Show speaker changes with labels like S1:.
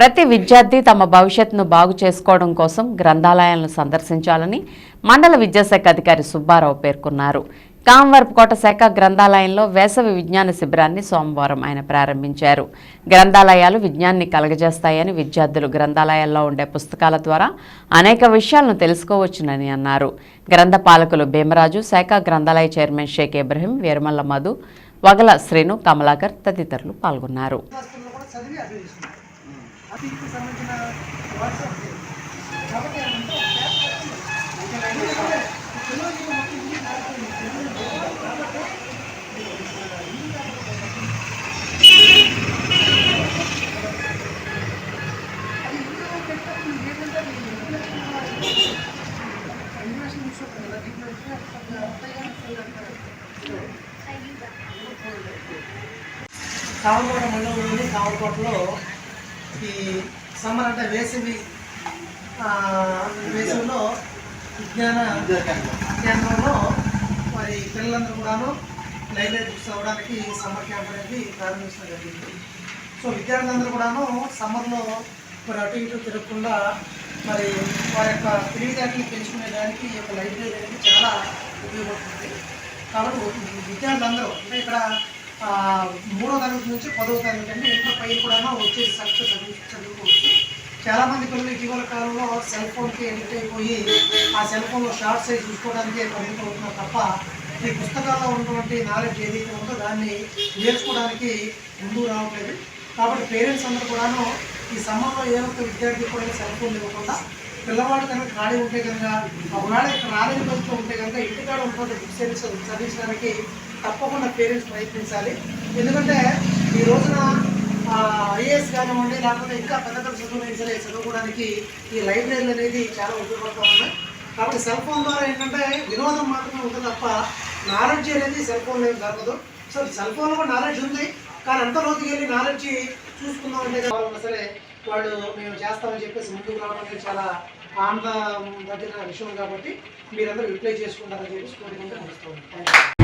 S1: ప్రతి విద్యార్థి తమ భవిష్యత్తును బాగు చేసుకోవడం కోసం గ్రంథాలయాలను సందర్శించాలని మండల విద్యాశాఖ అధికారి సుబ్బారావు పేర్కొన్నారు. కామవరపుకోట శాఖ గ్రంథాలయంలో వేసవి విజ్ఞాన శిబిరాన్ని సోమవారం ఆయన ప్రారంభించారు. గ్రంథాలయాలు విజ్ఞాన్ని కలగజేస్తాయని విద్యార్థులు గ్రంథాలయాల్లో ఉండే పుస్తకాల ద్వారా అనేక విషయాలను తెలుసుకోవచ్చునని అన్నారు. గ్రంథ పాలకులు భీమరాజు శాఖ గ్రంథాలయ చైర్మన్ షేక్ ఇబ్రహీం వీరమల్ల మధు వగల శ్రీను కమలాకర్ తదితరులు పాల్గొన్నారు.
S2: అతిథికి సంబంధించిన వాట్సాప్ లేదు. కాబట్టి అదంతా ఒక కావలకోట మండలంలోని కావలకోటలో ఈ సమ్మర్ అంటే వేసవి వేసవిలో విజ్ఞాన కేంద్రంలో మరి పిల్లలందరూ కూడాను లైబ్రరీ బుక్స్ అవ్వడానికి సమ్మర్ క్యాంప్ అనేది ప్రారంభించడం జరిగింది. సో విద్యార్థులందరూ కూడాను సమ్మర్లో మరి అటు ఇటు తిరగకుండా మరి వారి యొక్క తెలివితేటలు పెంచుకునే దానికి ఈ యొక్క లైబ్రరీ అనేది చాలా ఉపయోగపడుతుంది. కాబట్టి విద్యార్థులందరూ అంటే ఇక్కడ మూడో తరగతి నుంచి పదవ తరగతి అంటే ఇంటర్ పై కూడా వచ్చేసి సక్సెస్ చదువు చదువుకోవచ్చు చాలా మంది పిల్లలు ఇటీవల కాలంలో సెల్ ఫోన్కి ఎడిక్ట్ అయిపోయి ఆ సెల్ ఫోన్లో షార్ట్ సైజ్ చూసుకోవడానికి పరిమితం అవుతున్నారు తప్ప ఈ పుస్తకాల్లో ఉన్నటువంటి నాలెడ్జ్ ఏదైతే ఉందో దాన్ని నేర్చుకోవడానికి ముందు రావట్లేదు. కాబట్టి పేరెంట్స్ అందరూ కూడాను ఈ సమ్మర్లో ఏ ఒక్క విద్యార్థి కూడా సెల్ ఫోన్ ఇవ్వకుండా పిల్లవాడు కనుక ఖాళీ ఉంటే కనుక ఒకవేళ ఇక్కడ రాలేని పరిస్థితిలో ఉంటే కనుక ఇంటికాడ ఉంటుంది బుక్ సర్వీస్ చదివించడానికి తప్పకుండా పేరెంట్స్ ప్రయత్నించాలి. ఎందుకంటే ఈ రోజున ఐఏఎస్ కానివ్వండి లేకపోతే ఇంకా పెద్ద పెద్ద చదువులు సరే చదువుకోవడానికి ఈ లైబ్రరీలు అనేది చాలా ఉపయోగపడుతూ ఉన్నాయి. కాబట్టి సెల్ ఫోన్ ద్వారా ఏంటంటే వినోదం మాత్రమే ఉంటుంది తప్ప నాలెడ్జ్ అనేది సెల్ ఫోన్లో దొరకదు సో సెల్ ఫోన్లో కూడా నాలెడ్జ్ ఉంది. కానీ అంత లోతుకి వెళ్ళి నాలెడ్జ్ చూసుకుందాం అంటే సరే వాళ్ళు మేము చేస్తామని చెప్పేసి ముందుకు రావడం అనేది చాలా ఆనంద దగ్గర విషయం కాబట్టి మీరందరూ యూటిలైజ్ చేసుకుంటారని చెప్పేసి కోరిక నడుస్తూ